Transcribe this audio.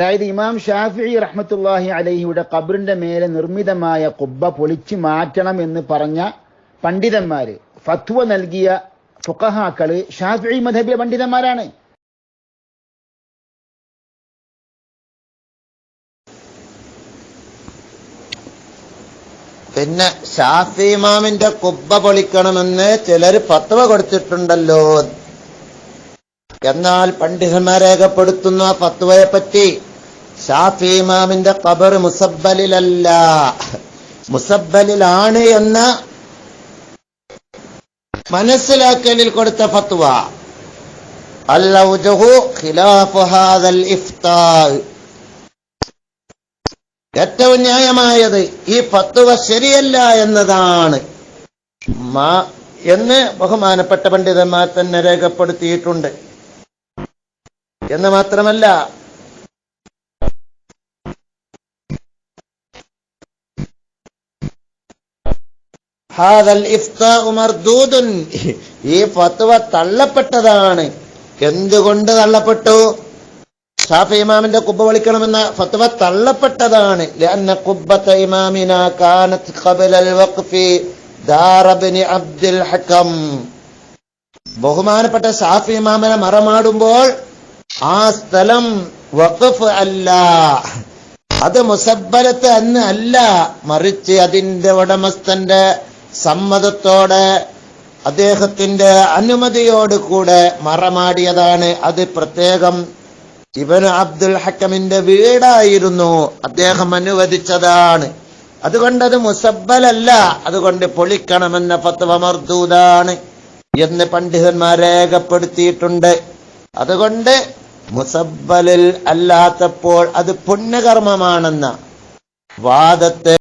അതായത് ഇമാം ഷാഫി റഹ്മത്തുല്ലാഹി അലഹിയുടെ കബറിന്റെ മേലെ നിർമ്മിതമായ കുബ്ബ പൊളിച്ചു മാറ്റണം എന്ന് പറഞ്ഞ പണ്ഡിതന്മാര് ഫത്വ നൽകിയ ഫുഖഹാക്കൾ ഷാഫി മധബിയ പണ്ഡിതന്മാരാണ്. പിന്നെ ഷാഫി ഇമാമിന്റെ കുബ്ബ പൊളിക്കണമെന്ന് ചിലർ ഫത്വ കൊടുത്തിട്ടുണ്ടല്ലോ. എന്നാൽ പണ്ഡിതന്മാർ രേഖപ്പെടുത്തുന്ന ഫത്വയെ പറ്റി ഷാഫി ഇമാമിന്റെ ഖബർ മുസബലിലല്ല മുസബലിലാണ് എന്ന മനസ്സിലാക്കലിൽ കൊടുത്ത ഫത്വ. ഏറ്റവും ന്യായമായത് ഈ ഫത്വ ശരിയല്ല എന്നതാണ്. എന്ന് ബഹുമാനപ്പെട്ട പണ്ഡിതന്മാർ തന്നെ രേഖപ്പെടുത്തിയിട്ടുണ്ട്. എന്ന് മാത്രമല്ല ഈ ഫത്വ തള്ളപ്പെട്ടതാണ്. എന്തുകൊണ്ട് തള്ളപ്പെട്ടു? ഷാഫി ഇമാമിന്റെ കുബ്ബ വിളിക്കണമെന്ന ഫത്വ തള്ളപ്പെട്ടതാണ്. ഖബലൽ വഖഫി അബ്ദുൽ ഹക്കം. ബഹുമാനപ്പെട്ട ഷാഫി ഇമാമിനെ മറമാടുമ്പോൾ ആ സ്ഥലം വഖഫ് അല്ല. അത് മുസബ്ബലത്ത് അന്ന് അല്ല. മറിച്ച് അതിന്റെ ഉടമസ്ഥന്റെ സമ്മതത്തോടെ അദ്ദേഹത്തിന്റെ അനുമതിയോട് കൂടെ മറമാടിയതാണ്. അത് പ്രത്യേകം ഇവൻ അബ്ദുൽ ഹക്കമിന്റെ വീടായിരുന്നു. അദ്ദേഹം അനുവദിച്ചതാണ്. അതുകൊണ്ട് അത് മുസബ്ബലല്ല. അതുകൊണ്ട് പൊളിക്കണമെന്ന ഫത്വ മർദൂദാണ് എന്ന് പണ്ഡിതന്മാർ രേഖപ്പെടുത്തിയിട്ടുണ്ട്. അതുകൊണ്ട് മുസബലിൽ അല്ലാത്തപ്പോൾ അത് പുണ്യകർമ്മമാണെന്ന വാദത്തെ